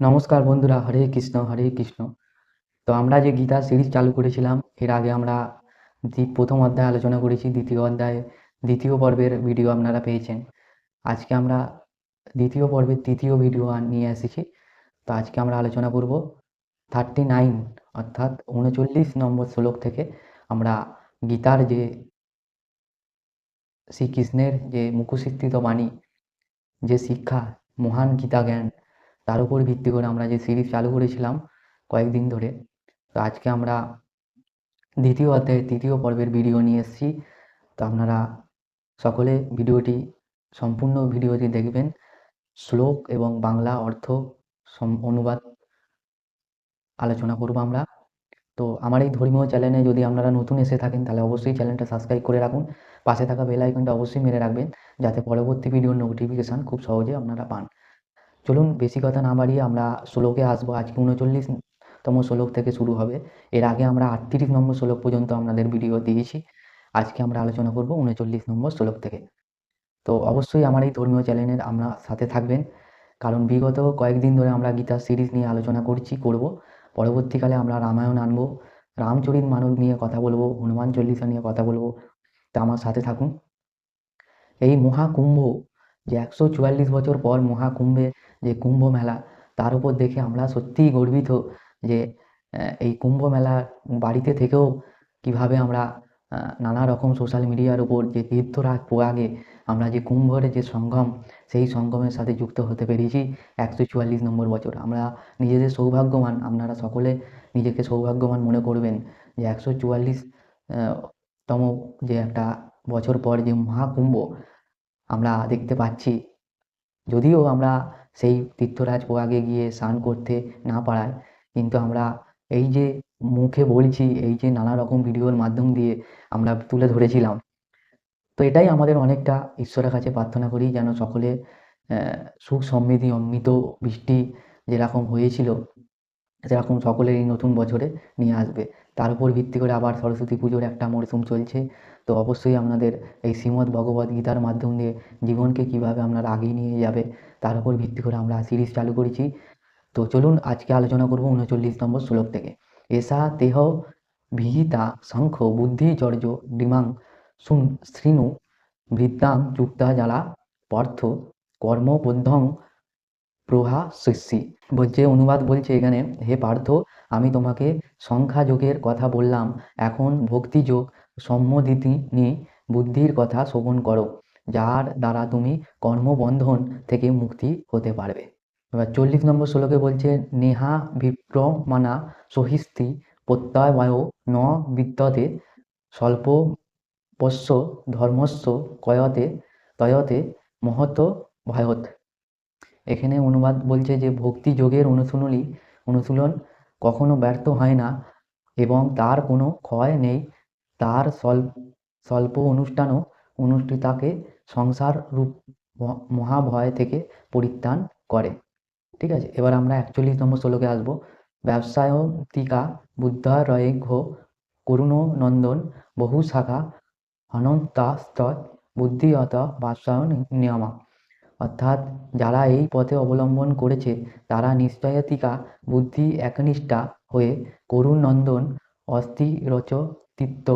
নমস্কার বন্ধুরা, হরে কৃষ্ণ হরে কৃষ্ণ। তো আমরা যে গীতা সিরিজ চালু করেছিলাম, এর আগে আমরা প্রথম অধ্যায় আলোচনা করেছি, দ্বিতীয় অধ্যায়ে, দ্বিতীয় পর্বের ভিডিও আপনারা পেয়েছেন। আজকে আমরা দ্বিতীয় পর্বের তৃতীয় ভিডিও নিয়ে এসেছি। তো আজকে আমরা আলোচনা করব থার্টি নাইন অর্থাৎ উনচল্লিশ নম্বর শ্লোক থেকে আমরা গীতার যে শ্রীকৃষ্ণের যে মুখসিদ্ধিত বাণী, যে শিক্ষা, মহান গীতা জ্ঞান তার উপর ভিত্তি করে আমরা যে সিরিজ চালু করেছিলাম কয়েকদিন ধরে, তো আজকে আমরা দ্বিতীয় অধ্যায়ের তৃতীয় পর্বের ভিডিও নিয়ে এসেছি। তো আপনারা সকলে ভিডিওটি, সম্পূর্ণ ভিডিওটি দেখবেন। শ্লোক এবং বাংলা অর্থ অনুবাদ আলোচনা করব আমরা। তো আমার এই ধর্মীয় চ্যানেলে যদি আপনারা নতুন এসে থাকেন, তাহলে অবশ্যই চ্যানেলটা সাবস্ক্রাইব করে রাখুন। পাশে থাকা বেল আইকনটা অবশ্যই মেরে রাখবেন, যাতে পরবর্তী ভিডিওর নোটিফিকেশান খুব সহজে আপনারা পান। চলুন, বেশি কথা না বাড়িয়ে আমরা শ্লোকে আসব। আজকে উনচল্লিশতম শ্লোক থেকে শুরু হবে। এর আগে আমরা আটত্রিশ নম্বর শ্লোক পর্যন্ত আপনাদের ভিডিও দিয়েছি। আজকে আমরা আলোচনা করব উনচল্লিশ নম্বর শ্লোক থেকে। তো অবশ্যই আমার এই ধর্মীয় চ্যানেলের আমরা সাথে থাকবেন। কারণ বিগত কয়েকদিন ধরে আমরা গীতা সিরিজ নিয়ে আলোচনা করছি, করব। পরবর্তীকালে আমরা রামায়ণ আনব। রামচরিত মানব নিয়ে কথা বলব, হনুমান চল্লিশা নিয়ে কথা বলব। তা আমার সাথে থাকুন। এই মহাকুম্ভ যে একশো চুয়াল্লিশ বছর পর মহাকুম্ভে যে কুম্ভ মেলা, তার উপর দেখে আমরা সত্যিই গর্বিত যে এই কুম্ভ মেলা বাড়িতে থেকেও কীভাবে আমরা নানা রকম সোশ্যাল মিডিয়ার উপর যে তীর্থরাজ প্রয়াগে আমরা যে কুম্ভের যে সঙ্গম, সেই সঙ্গমের সাথে যুক্ত হতে পেরেছি একশো চুয়াল্লিশ নম্বর বছর। আমরা নিজেদের সৌভাগ্যবান, আপনারা সকলে নিজেকে সৌভাগ্যবান মনে করবেন যে একশো চুয়াল্লিশ তম যে একটা বছর পর যে মহাকুম্ভ আমরা দেখতে পাচ্ছি। যদিও আমরা সেই তীর্থরাজ প্রয়াগে গিয়ে স্নান করতে না পারায়, কিন্তু আমরা এই যে মুখে বলছি, এই যে নানা রকম ভিডিওর মাধ্যম দিয়ে আমরা তুলে ধরেছিলাম। তো এটাই আমাদের অনেকটা ঈশ্বরের কাছে প্রার্থনা করি যেন সকলে সুখ সমৃদ্ধি, অমৃত বৃষ্টি যেরকম হয়েছিল, সেরকম সকলের এই নতুন বছরে নিয়ে আসবে। তার উপর ভিত্তি করে আবার সরস্বতী পুজোর একটা মরশুম চলছে। তো অবশ্যই আপনাদের এই শ্রীমদ্ ভগবদ গীতার মাধ্যম দিয়ে জীবনকে কীভাবে আপনারা আগিয়ে নিয়ে যাবে, তার উপর ভিত্তি করে আমরা সিরিজ চালু করেছি। তো চলুন আজকে আলোচনা করব উনচল্লিশ নম্বর শ্লোক থেকে। এসা তেহ বিহিতা শঙ্খ বুদ্ধি জর্জ ডিমাং শুন শৃণু বৃদ্ধাং যুক্তা জ্বালা পার্থ কর্মবদ্ধং প্রহা শিষ্যি বলছে অনুবাদ বলছে এখানে, হে পার্থ, আমি তোমাকে সংখ্যা যোগের কথা বললাম। এখন ভক্তিযোগ সম্মোদিনী বুদ্ধির কথা শ্রবণ করো, যার দ্বারা তুমি কর্মবন্ধন থেকে মুক্তি হতে পারবে। এবার চল্লিশ নম্বর শ্লোকে বলছে, নেহা বিপ্রমাণা সহিস্তি প্রত্যয় ন বিদ্যতে স্বল্প পশ্য ধর্মস্য কয়তে তয়তে মহত ভয়ত এখানে অনুবাদ বলছে যে ভক্তি যোগের অনুশীলনী, অনুশীলন কখনো ব্যর্থ হয় না এবং তার কোনো ক্ষয় নেই। তার স্বল্প স্বল্প অনুষ্ঠানও অনুষ্ঠিতাকে সংসার রূপ মহাভয় থেকে পরিত্রাণ করে। ঠিক আছে, এবার আমরা একচল্লিশ নম্বর শ্লোকে আসব। ব্যবসায়ন্তিকা বুদ্ধারয়ঘ করুণ নন্দন বহু শাখা অনন্তাস্ত বুদ্ধিয়ত বাসায়ন নিয়মা। অর্থাৎ যারা এই পথে অবলম্বন করেছে, তারা নিশ্চয়তিকা বুদ্ধি একনিষ্ঠা হয়ে করুণ নন্দন অস্থিরচতিত্ব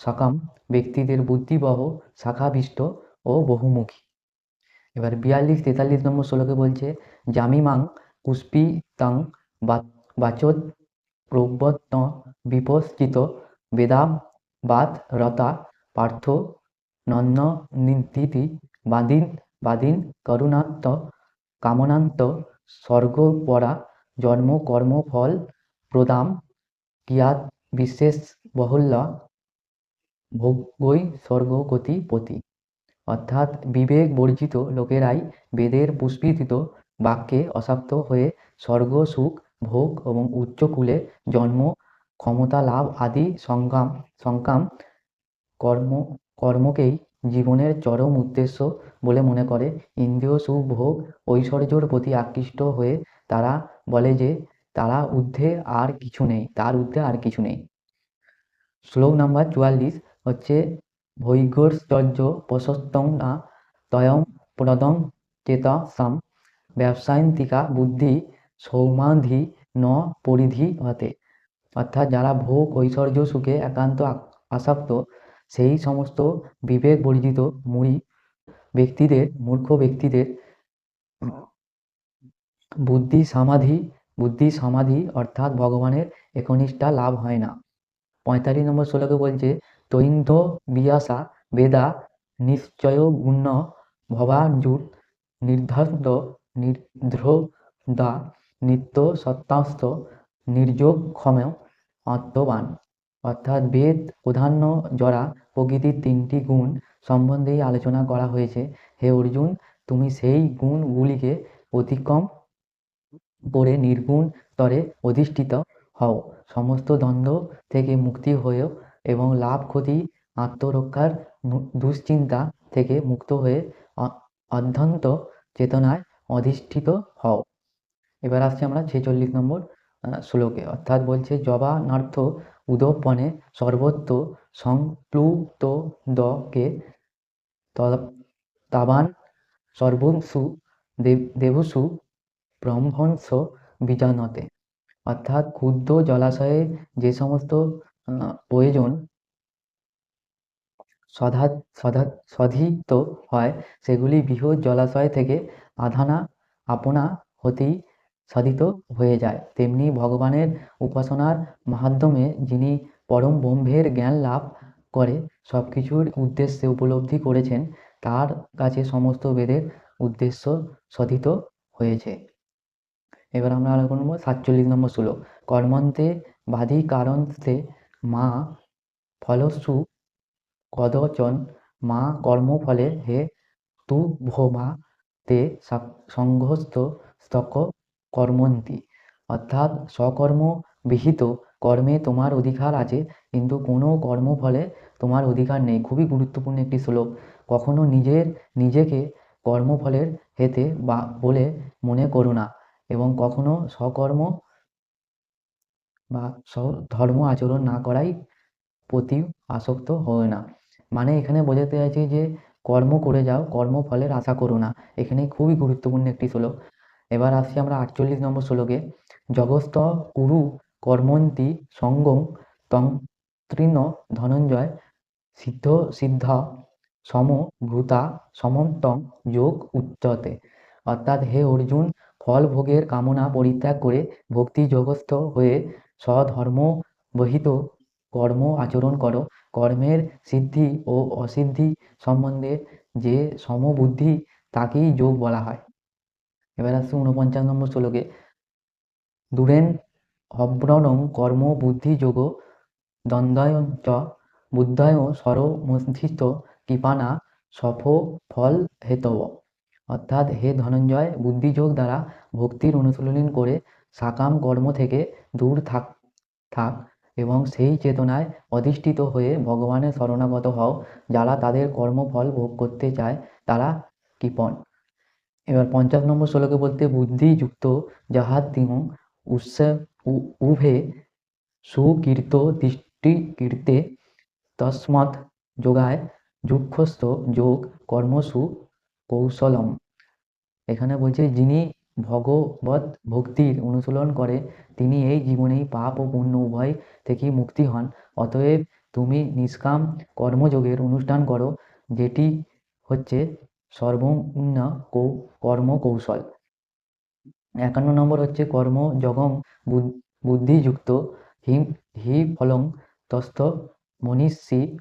সকাম ব্যক্তিদের বুদ্ধিবহ, শাখাবিষ্ট ও বহুমুখী। এবার বিয়াল্লিশ তেতাল্লিশ নম্বর শ্লোকে বলছে জামিমাং পুষ্পিতাং বাচত প্রবত্ত বিপশ্চিত বেদাম বাদ রতা পার্থ নন্ন নীতি বাদিন বাদিন করুণাত্ম কামনান্ত, স্বর্গপরা, জন্ম, কর্ম, ফল, প্রদাম, কিয়াত, বিশেষ, বহুল্য ভোগই স্বর্গগতি পতি অর্থাৎ বিবেক বর্জিত লোকেরাই বেদের পুষ্পিত বাক্যে অশক্ত হয়ে স্বর্গ, সুখ, ভোগ এবং উচ্চকুলে জন্ম, ক্ষমতা লাভ আদি সংগ্রাম সংগ্রাম কর্ম, কর্মকেই জীবনের চরম উদ্দেশ্য বলে মনে করে। ইন্দ্রিয় সুখ, ভোগ, ঐশ্বর্যর প্রতি আকৃষ্ট হয়ে তারা বলে যে, তারা ঊর্ধ্বে আর কিছু নেই, তার ঊর্ধ্বে আর কিছু নেই। শ্লোক নাম্বার চুয়াল্লিশ হচ্ছে ভৈগর্যর্য প্রশস্তং না তয়ং প্রদং চেতা সাম ব্যবসায়ন্তিকা বুদ্ধি সৌমাধি ন পরিধি হতে। অর্থাৎ যারা ভোগ, ঐশ্বর্য, সুখে একান্ত আসক্ত সেই সমস্ত বিবেক বর্জিত মুড়ি ব্যক্তিদের, মূর্খ ব্যক্তিদের বুদ্ধি সমাধি বুদ্ধি সমাধি অর্থাৎ ভগবানের একনিষ্ঠা লাভ হয় না। পঁয়তাল্লিশ নম্বর শ্লোকে বলছে তৈন্ধ বিয়াসা বেদা নিশ্চয় গুণ ভবাঞ্জুর নির্ধন্ত নির্ধ্রদা নিত্য সত্তাস্ত নির্যোগ ক্ষম আত্মবান। অর্থাৎ বেদ প্রধান্য জরা প্রকৃতির তিনটি গুণ সম্বন্ধেই আলোচনা করা হয়েছে। হে অর্জুন, তুমি সেই গুণগুলিকে অতিক্রম করে নির্গুণ স্তরে অধিষ্ঠিত হও। সমস্ত দ্বন্দ্ব থেকে মুক্তি হয়েও এবং লাভ, ক্ষতি, আত্মরক্ষার দুশ্চিন্তা থেকে মুক্ত হয়ে অধ্যন্ত চেতনায় অধিষ্ঠিত হও। এবার আসছি আমরা ছেচল্লিশ নম্বর শ্লোকে। অর্থাৎ বলছে জবানার্থ উদপনে সর্বত্র সংপ্লুত দকে ত- তাবান সর্বংসু দেব, দেবসু ব্রহ্মংস বীজানতে। অর্থাৎ ক্ষুদ্র জলাশয়ে যে সমস্ত প্রয়োজন সধা সধিত হয়, সেগুলি বৃহৎ জলাশয় থেকে আধানা, আপনা হতেই সাধিত হয়ে যায়। তেমনি ভগবানের উপাসনার মাধ্যমে যিনি পরম ব্রহ্মের জ্ঞান লাভ করে সব কিছুর উদ্দেশ্যে উপলব্ধি করেছেন, তার কাছে সমস্ত বেদের উদ্দেশ্য সাধিত হয়েছে। এবার আমরা আলোচনা করব সাতচল্লিশ নম্বর শ্লোক। কর্মন্তে বাধি কারণতে মা ফলসু কদচন, মা কর্মফলে হে তু ভোমা, তে সংঘস্থ স্তক কর্মন্তি। অর্থাৎ স্বকর্ম বিহিত কর্মে তোমার অধিকার আছে, কিন্তু কোনো কর্মফলে তোমার অধিকার নেই। খুবই গুরুত্বপূর্ণ একটি শ্লোক। কখনো নিজের, নিজেকে কর্মফলের হেতে বা, বলে মনে করো না এবং কখনো স্বকর্ম বা, স্বধর্ম আচরণ না করাই প্রতি আসক্ত হয় না। মানে এখানে বোঝাতে চাইছে যে, কর্ম করে যাও, কর্মফলের আশা করো না। এখানে খুবই গুরুত্বপূর্ণ একটি শ্লোক। এবার আসছি আমরা আটচল্লিশ নম্বর শ্লোকে। জগস্ত কুরু কর্মন্তি সঙ্গং তং তৃণ ধনঞ্জয় সিদ্ধ সিদ্ধ সম ভূতা সমন্তং যোগ উচ্চতে। অর্থাৎ হে অর্জুন, ফল ভোগের কামনা পরিত্যাগ করে ভক্তি যোগস্থ হয়ে স্বধর্ম বহিত কর্ম আচরণ করো। কর্মের সিদ্ধি ও অসিদ্ধি সম্বন্ধে যে সমবুদ্ধি, তাকেই যোগ বলা হয়। এবার আসছে ঊনপঞ্চাশ নম্বর শ্লোকে। দূরেন অব্রণং কর্ম বুদ্ধি যোগ দ্বন্দ্বয়ং চ বুদ্ধায় সরমধিষ্ঠ কৃপানা সফ ফল হেতব। অর্থাৎ হে ধনঞ্জয় বুদ্ধিযোগ দ্বারা ভক্তির অনুশীলন করে সাকাম কর্ম থেকে দূর থাক থাক এবং সেই চেতনায় অধিষ্ঠিত হয়ে ভগবানের শরণাগত হও, যারা তাদের কর্মফল ভোগ করতে চায়, তারা কৃপণ। এবার পঞ্চাশ নম্বর শ্লোকে বলতে বুদ্ধিযুক্ত, যাহার তিহ উৎস উভে সুকীর্ত দৃষ্টি কীর্তে তস্মৎ যোগায় যুক্ষস্থ যোগ কর্মসু কৌশলম। এখানে বলছে, যিনি ভগবত ভক্তির অনুশীলন করে, তিনি এই জীবনেই পাপ ও পুণ্য উভয় থেকেই মুক্তি হন। অতএব তুমি নিষ্কাম কর্মযোগের অনুষ্ঠান করো, যেটি হচ্ছে সর্বজ্ঞ কৌ, কর্ম কৌশল। একান্ন নম্বর হচ্ছে কর্ম বুদ- বুদ্ধিযুক্ত, হিম, হি ফলং তস্থ মনীষী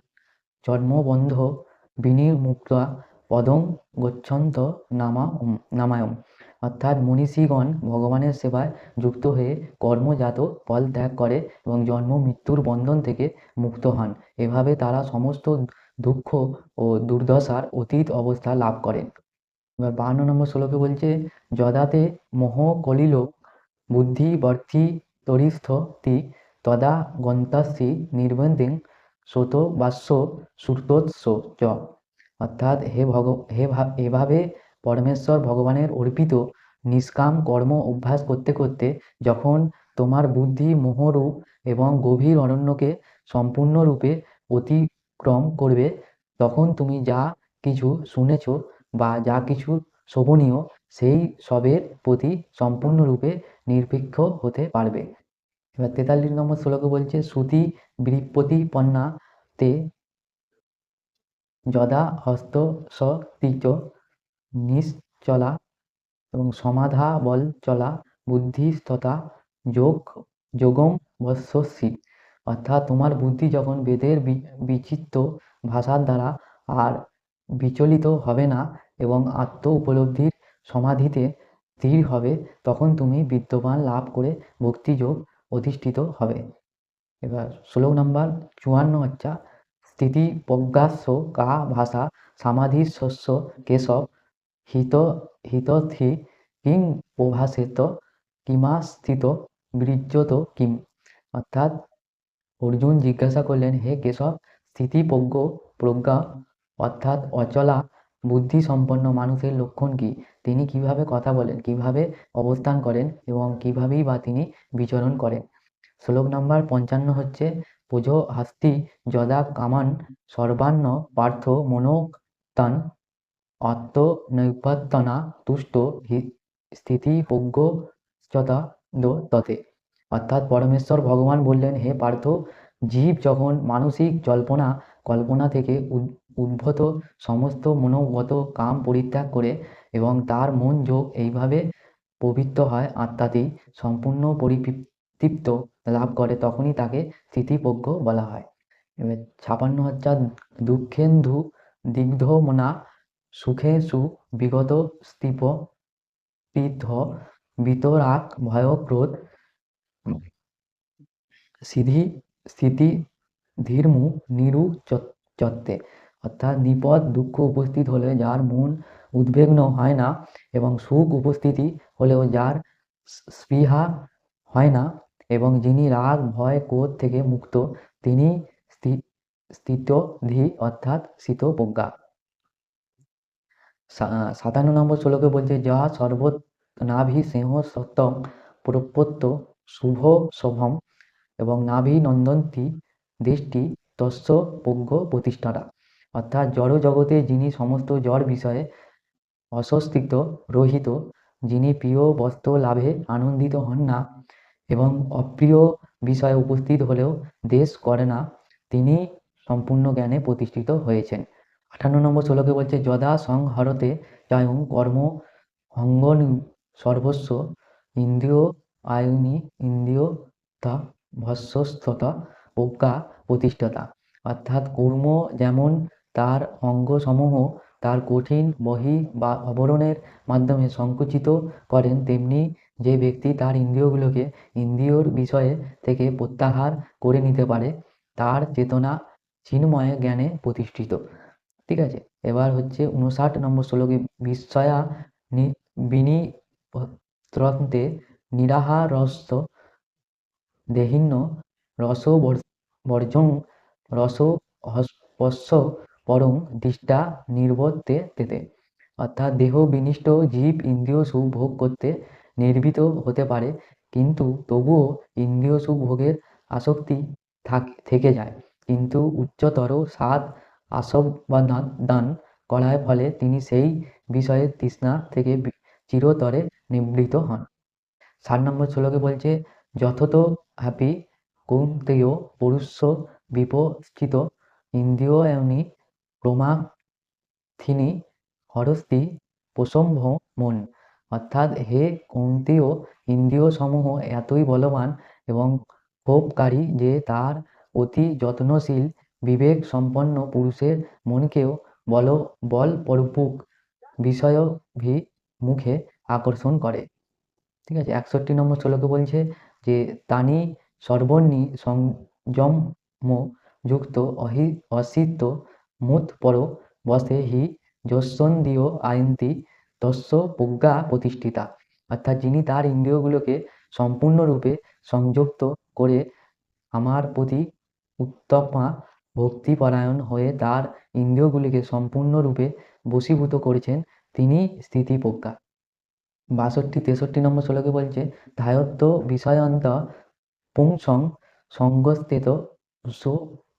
জন্মবন্ধ বিনির্মুক্তা পদং গচ্ছন্ত নামা নামায়ম। অর্থাৎ মনীষীগণ ভগবানের সেবায় যুক্ত হয়ে কর্মজাত ফল ত্যাগ করে এবং জন্ম মৃত্যুর বন্ধন থেকে মুক্ত হন। এভাবে তারা সমস্ত দুঃখ ও দুর্দশার অতীত অবস্থা লাভ করেন। এবার বাহান্ন নম্বর শ্লোকে বলছে, যদাতে মোহ কলিল বুদ্ধি বর্ধি তরিস্থতি তদা গন্তাসি নির্বন্দিং সোত বাস্য শ্রুতোৎস চ। অর্থাৎ হে ভগ, হে এভাবে পরমেশ্বর ভগবানের অর্পিত নিষ্কাম কর্ম অভ্যাস করতে করতে যখন তোমার বুদ্ধি মোহরূপ এবং গভীর অরণ্যকে সম্পূর্ণরূপে অতিক্রম করবে, তখন তুমি যা কিছু শুনেছ বা যা কিছু শোভনীয়, সেই সবের প্রতি সম্পূর্ণরূপে নিরপেক্ষ হতে পারবে। এবার তেতাল্লিশ নম্বর শ্লোকে বলছে শ্রুতি বিপত্তিপন্না তে যদা হস্ত স তীচ নিশ্চলা এবং সমাধা বল চলা বুদ্ধিস্ততা যোগ যোগম বস্যসি অর্থাৎ তোমার বুদ্ধি যখন বেদের বিচিত্র ভাষার দ্বারা আর বিচলিত হবে না এবং আত্ম উপলব্ধির সমাধিতে স্থির হবে, তখন তুমি বিদ্যমান লাভ করে ভক্তিযোগ অধিষ্ঠিত হবে। এবার শ্লোক নাম্বার চুয়ান্ন হচ্ছে, স্থিতি প্রজ্ঞাস্য কা ভাষা সমাধি শস্য কেশব হিত হিতথি কিং প্রভাসেত কিমাস্থিত বীর্যত কিম? অর্থাৎ অর্জুন জিজ্ঞাসা করলেন, হে কেশব স্থিতিপ্রজ্ঞ প্রজ্ঞা অর্থাৎ অচলা বুদ্ধি সম্পন্ন মানুষের লক্ষণ কি? তিনি কীভাবে কথা বলেন, কীভাবে অবস্থান করেন এবং কিভাবেই বা তিনি বিচরণ করেন? শ্লোক নাম্বার পঞ্চান্ন হচ্ছে, পুজো হাস্তি যদা কামান সর্বান্ন পার্থ মনোক্তান আত্মনৈপত্যনা তুষ্ট স্থিতিপ্রজ্ঞতা দো ততে। অর্থাৎ পরমেশ্বর ভগবান বললেন, হে পার্থ, জীব যখন মানসিক জল্পনা, কল্পনা থেকে উদ- উদ্ভূত সমস্ত মনোগত কাম পরিত্যাগ করে এবং তার মন যোগ এইভাবে পবিত্র হয়, আত্মাতেই সম্পূর্ণ পরিতৃপ্ত লাভ করে, তখনই তাকে স্থিতিপ্রজ্ঞ বলা হয়। এবার ছাপান্ন হচ্ছে দুঃখেন্দু দিগ্ধমনা সুখেষু বিগত স্তীপ তীর্থ বিতরাক ভয় ক্রোধ সিধি স্থিতি ধীর্মু, নিরু চত্তে। অর্থাৎ বিপদ দুঃখ উপস্থিত হলে যার মন উদ্বিগ্ন হয় না এবং সুখ উপস্থিতি হলেও যার স্পৃহা হয় না এবং যিনি রাগ, ভয়, ক্রোধ থেকে মুক্ত, তিনি স্থি- স্থিতধি অর্থাৎ শীতপ্রজ্ঞা সা- সাতান্ন নম্বর শ্লোকে বলছে, যা সর্ব নাভি সিংহ সত্যম প্রপত্য শুভ শোভম এবং নাভি নন্দন্তি দৃষ্টি তস্য প্রজ্ঞ প্রতিষ্ঠাতা। অর্থাৎ জড় জগতে যিনি সমস্ত জড় বিষয়ে অস্বস্তিত্ব রহিত, যিনি প্রিয় বস্ত্র লাভে আনন্দিত হন না এবং অপ্রিয় বিষয়ে উপস্থিত হলেও দেশ করে না, তিনি সম্পূর্ণ জ্ঞানে প্রতিষ্ঠিত হয়েছেন। আঠান্ন নম্বর শ্লোকে বলছে, যদা সংহরতে জয়ং কর্ম অঙ্গন সর্বস্ব ইন্দ্রিয় আয়ুনি ইন্দ্রিয় তা ভস্যস্থতা প্রজ্ঞা, প্রতিষ্ঠাতা। অর্থাৎ কর্ম যেমন তার অঙ্গসমূহ তার কঠিন বহি বা আবরণের মাধ্যমে সংকুচিত করেন, তেমনি যে ব্যক্তি তার ইন্দ্রিয়গুলোকে ইন্দ্রিয়র বিষয়ে থেকে প্রত্যাহার করে নিতে পারে, তার চেতনা চিন্ময় জ্ঞানে প্রতিষ্ঠিত। ঠিক আছে? এবার হচ্ছে উনষাট নম্বর শ্লোকে বিস্ময়া বিনিত্রন্তে নিরাহারস্য দেহিন্য রস বর্জং রস হস্পস্য পরং দৃষ্টা নির্বর্তে তেতে। অর্থাৎ দেহ বিনিষ্ট জীব ইন্দ্রিয় সুখ ভোগ করতে নির্বীত হতে পারে, কিন্তু তবুও ইন্দ্রিয় সুখ ভোগের আসক্তি থাক- থেকে যায়। কিন্তু উচ্চতর স্বাদ আস্বাদন দান করার ফলে তিনি সেই বিষয়ের তৃষ্ণা থেকে চিরতরে নিবৃত হন। ষাট নম্বর শ্লোকে বলছে, যথত হ্যাপি কৌন্তেয় পুরুষ বিপশ্চিত ইন্দ্রিয়নি প্রমাথিনী হরস্তি প্রসম্ভ মন। অর্থাৎ হে কৌন্তেয়, ইন্দ্রিয়সমূহ এতই বলবান এবং ক্ষোভকারী যে তার অতি যত্নশীল, বিবেক সম্পন্ন পুরুষের মনকেও বল বলপূর্বক বিষয়ভি মুখে আকর্ষণ করে। ঠিক আছে? একষট্টি নম্বর শ্লোকে বলছে যে, তানি সর্বর্ণি সংযম যুক্ত অহি অসিত মুত পর বসে হি যস্বন্দীয় আয়ন্তি তস্য প্রজ্ঞা প্রতিষ্ঠিতা। অর্থাৎ যিনি তার ইন্দ্রিয়গুলোকে সম্পূর্ণরূপে সংযুক্ত করে আমার প্রতি উত্তমা ভক্তিপরায়ণ হয়ে তার ইন্দ্রিয়গুলিকে সম্পূর্ণরূপে বশীভূত করেছেন, তিনি স্থিতিপ্রজ্ঞা। বাষট্টি, তেষট্টি নম্বর শ্লোকে বলছে, ধায়ত্ব বিষয়ান্ত পুংসং সঙ্গস্থিত সু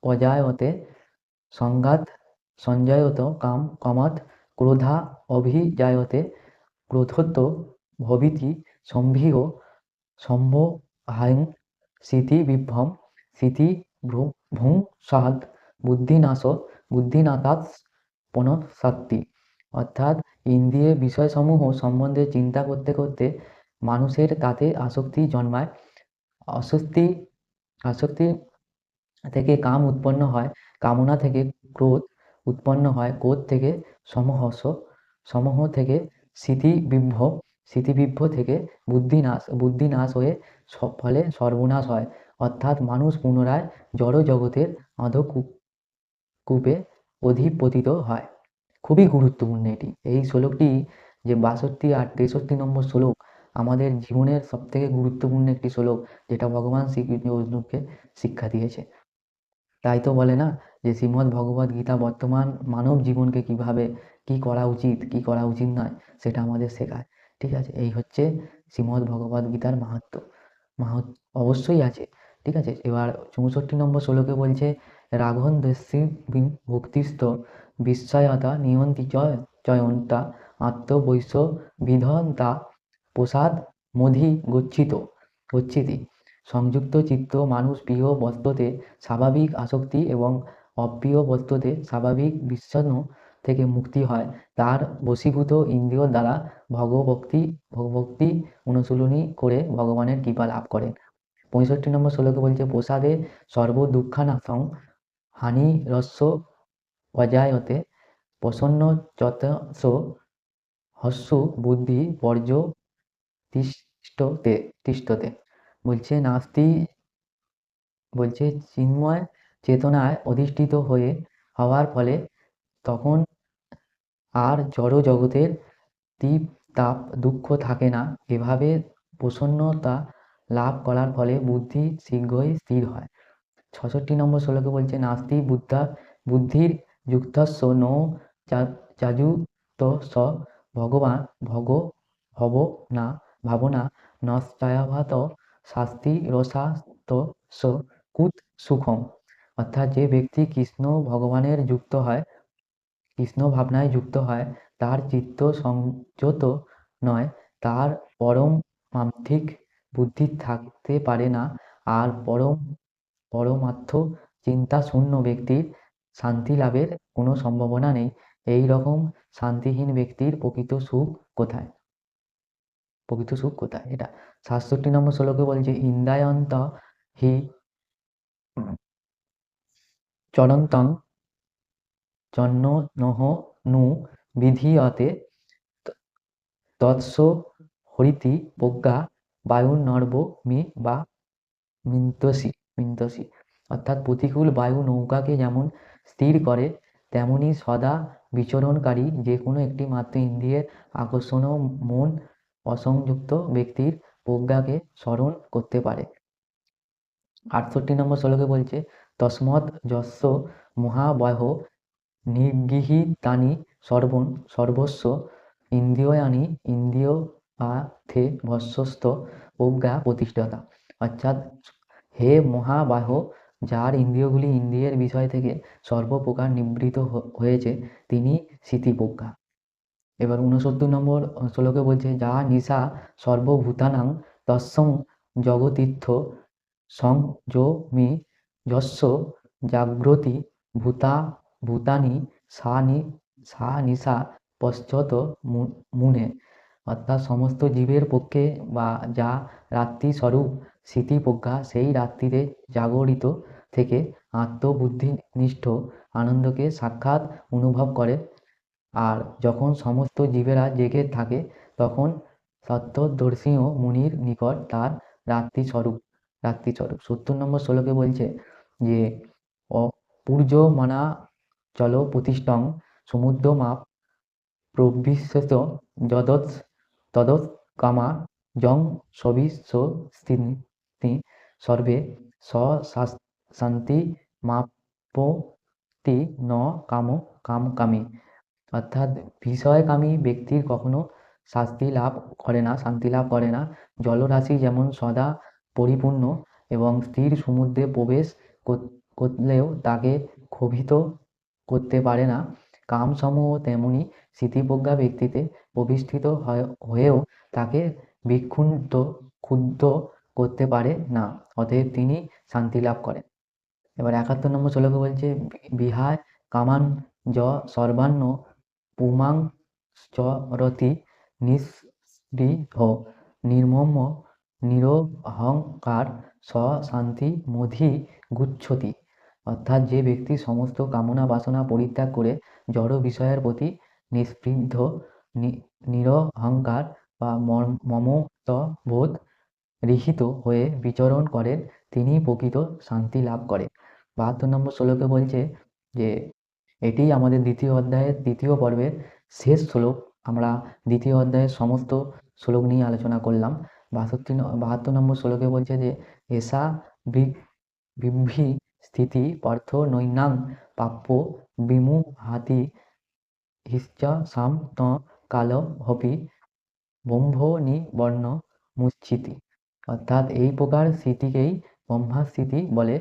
অজায়তে সংঘাত সঞ্জায়ত কাম কামাত ক্রোধা অভিজায়তে ক্রোধত্ব ভবিতি সম্ভিহ সম্ভোহায়ং স্মৃতিবিভ্রম স্মৃতিভ্রংশাৎ বুদ্ধিনাশ বুদ্ধিনাশাৎ পুনঃশক্তি অর্থাৎ ইন্দ্রিয় বিষয়সমূহ সম্বন্ধে চিন্তা করতে করতে মানুষের তাতে আসক্তি জন্মায়। আসক্তি আসক্তি থেকে কাম উৎপন্ন হয়, কামনা থেকে ক্রোধ উৎপন্ন হয়, ক্রোধ থেকে সমহর্ষ সমহ থেকে স্মৃতিবিভ্র স্মৃতিবিভ্র থেকে বুদ্ধিনাশ বুদ্ধিনাশ হয়ে ফলে সর্বনাশ হয়। অর্থাৎ মানুষ পুনরায় জড় জগতের অধকূপ কূপে অধিপতিত হয়। খুবই গুরুত্বপূর্ণ এটি। এই শ্লোকটি যে বাষট্টি আর তেষট্টি নম্বর শ্লোক আমাদের জীবনের সবথেকে গুরুত্বপূর্ণ একটি শ্লোক, যেটা ভগবান শ্রীকৃষ্ণ অর্জুনকে শিক্ষা দিয়েছে। তাই তো বলে না যে শ্রীমদ্ ভগবদ্ গীতা বর্তমান মানব জীবনকে কীভাবে, কি করা উচিত, কি করা উচিত নয়, সেটা আমাদের শেখায়। ঠিক আছে, এই হচ্ছে শ্রীমদ্ ভগবদ্ গীতার মাহাত্ম। মাহাত অবশ্যই আছে। ঠিক আছে, এবার চৌষট্টি নম্বর শ্লোকে বলছে রাঘন দস্যি ভক্তিস্থ বিস্ময়তা নিয়ন্তি চয় চয়ন্তা আত্মবৈশ্য বিধন্তা প্রসাদ মধি গচ্ছিত, গচ্ছিতি। সংযুক্ত চিত্ত মানুষ প্রিয় বস্তুতে স্বাভাবিক আসক্তি এবং অপ্রিয় বস্তুতে স্বাভাবিক বিচ্ছন্ন থেকে মুক্তি হয়। তার বশীভূত ইন্দ্রিয় দ্বারা ভগভক্তি ভগভক্তি অনুশীলনী করে ভগবানের কৃপা লাভ করেন। পঁয়ষট্টি নম্বর শ্লোকে বলছে, প্রসাদে সর্ব দুঃখানাশং হানি রস্য অজায়তে প্রসন্ন চতস হস্যু বুদ্ধি বর্জ্য তিষ্ঠতে তিষ্ঠতে। বলছে, নাস্তি, বলছে, চিন্ময় চেতনায় অধিষ্ঠিত হয়ে হওয়ার ফলে তখন আর জড় জগতের তীপ, তাপ, দুঃখ থাকে না। এভাবে প্রসন্নতা লাভ করার ফলে বুদ্ধি শীঘ্রই স্থির হয়। ছষট্টি নম্বর শ্লোকে বলছে, নাস্তি বুদ্ধা, বুদ্ধির যুক্তস্য নৌ যাজুত স, ভগবান, ভগ ভব না ভাবনা নশ্চয়াভাত শাস্তি রসাত স, কুত সুখম। অর্থাৎ যে ব্যক্তি কৃষ্ণ ভগবানের যুক্ত হয়, কৃষ্ণ ভাবনায় যুক্ত হয়, তার চিত্ত সংযত নয়, তার পরম মান্থিক বুদ্ধি থাকতে পারে না, আর পরম, পরমার্থ চিন্তা শূন্য ব্যক্তির শান্তি লাভের কোনো সম্ভাবনা নেই। এই রকম শান্তিহীন ব্যক্তির প্রকৃত সুখ কোথায়? প্রকৃত সুখ কোথায়? এটা সাতষট্টি নম্বর শ্লোকে বলছে ইন্দ্রায়ন্ত হি চরন্তং জন্য নহ নু বিধিয়তে তৎস হরিতি প্রজ্ঞা বায়ুর্নর্ব মি বা মিন্তসি মিন্তসি অর্থাৎ প্রতিকূল বায়ু নৌকাকে যেমন স্থির করে, তেমনি সদা বিচরণকারী যে কোনো একটি মাত্র ইন্দ্রিয়ের আকর্ষণও মন অসংযুক্ত ব্যক্তির প্রজ্ঞাকে স্মরণ করতে পারে। আটষট্টি নম্বর শ্লোকে বলছে, তস্মৎ যস্য মহাবহ নিগৃহীতানি সর্বন, সর্বস্ব ইন্দ্রিয়াণি ইন্দ্রিয় পাথে ভস্যস্ত প্রজ্ঞা প্রতিষ্ঠাতা অর্থাৎ হে মহাবাহ যার ইন্দ্রিয়গুলি ইন্দ্রিয়ের বিষয় থেকে সর্বপ্রকার নিবৃত হয়েছে, তিনি স্মৃতিপ্রজ্ঞা। এবার ঊনসত্তর নম্বর শ্লোকে বলছে, যা নিশা সর্বভূতানাং তৎসং জগতীর্থ সংযমি যস্য জাগ্রতি ভূতা ভূতানি সা নি, সা নিশা পশ্চত মুনে। অর্থাৎ সমস্ত জীবের পক্ষে বা যা রাত্রি স্বরূপ স্মৃতিপ্রজ্ঞা সেই রাত্রিতে জাগরিত থেকে আত্মবুদ্ধিনিষ্ঠ আনন্দকে সাক্ষাৎ অনুভব করে। আর যখন সমস্ত জীবেরা জেগে থাকে, তখন সত্যদর্শীয় মুনির নিকট তার রাত্রি স্বরূপ রাত্রি স্বরূপ সত্তর নম্বর শ্লোকে বলছে যে অপূর্য মানা চল প্রতিষ্ঠং সমুদ্র মাপ প্রবিশ্বত যদৎ তদৎ কামা জং সবিশ্ব স্থিতি। সর্বে স শাস- শান্তি মাপতি ন কাম কাম কামী অর্থাৎ বিষয়কামী ব্যক্তির কখনো শাস্তি লাভ করে না শান্তি লাভ করে না জলরাশি যেমন সদা পরিপূর্ণ এবং স্থির সমুদ্রে প্রবেশ কর- করলেও তাকে ক্ষোভিত করতে পারে না কামসমূহ তেমনি স্মৃতিপ্রজ্ঞা ব্যক্তিতে হয় হয়েও তাকে বিক্ষুব্ধ ক্ষুব্ধ করতে পারে, না। অতএব তিনি শান্তি লাভ করেন। এবার একাত্তর নম্বর শ্লোকে বলছে বি- বিহায় কামান য সর্বান্ন পুমাং চরতি নিঃস্পৃহ নির্মম নিরহংকার স শান্তি মধি গুচ্ছতি। অর্থাৎ যে ব্যক্তি সমস্ত কামনা বাসনা পরিত্যাগ করে জড় বিষয়ের প্রতি নিস্পৃহ নি- নিরহংকার বা মম- মমত্ববোধ রহিত হয়ে বিচরণ করেন তিনি প্রকৃত শান্তি লাভ করে বাহাত্তর নম্বর শ্লোকে বলছে যে, এটি আমাদের দ্বিতীয় অধ্যায়ের দ্বিতীয় পর্বের শেষ শ্লোক। আমরা দ্বিতীয় অধ্যায়ের সমস্ত শ্লোক নিয়ে আলোচনা করলাম। বাষট্টি বাহাত্তর নম্বর শ্লোকে বলছে যে, এসা বি- বিভ্রি স্থিতি পার্থ নৈনাং প্রাপ্য বিমু হাতি হিশ্চা সাম ত কাল হপি ব্রহ্ম নিবর্ণ মুচ্ছিতি। অর্থাৎ এই প্রকার স্থিতিকেই ব্রহ্মাস্থিতি বলে।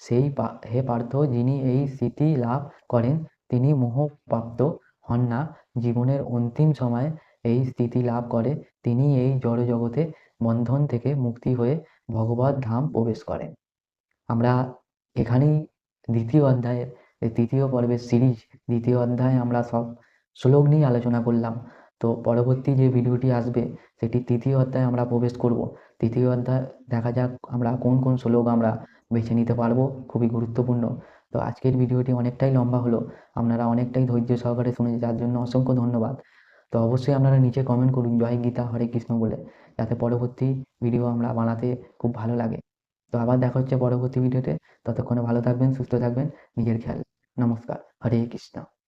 সেই হে পার্থ, যিনি এই স্মৃতি লাভ করেন, তিনি মোহপ্রাপ্ত হন না। জীবনের অন্তিম সময়ে এই স্থিতি লাভ করে, তিনি এই জড়জগতে বন্ধন থেকে মুক্তি হয়ে ভগবত ধাম প্রবেশ করেন। আমরা এখানেই দ্বিতীয় অধ্যায়ের তৃতীয় পর্বের সিরিজ, দ্বিতীয় অধ্যায়ে আমরা সব শ্লোক নিয়ে আলোচনা করলাম। তো পরবর্তী যে ভিডিওটি আসবে, সেটি তৃতীয় অধ্যায়ে আমরা প্রবেশ করব। তৃতীয় অধ্যায়, দেখা যাক আমরা কোন কোন শ্লোক আমরা বেছে নিতে পারব, খুবই গুরুত্বপূর্ণ। তো আজকের ভিডিওটি অনেকটাই লম্বা হলো, আপনারা অনেকটাই ধৈর্য সহকারে শুনেছে যার জন্য অসংখ্য ধন্যবাদ। তো অবশ্যই আপনারা নিচে কমেন্ট করুন, জয় গীতা, হরে কৃষ্ণ বলে, যাতে পরবর্তী ভিডিও আমরা বানাতে খুব ভালো লাগে। তো আবার দেখা হচ্ছে পরবর্তী ভিডিওতে ততক্ষণে ভালো থাকবেন, সুস্থ থাকবেন, নিজের খেয়াল। নমস্কার, হরে কৃষ্ণ।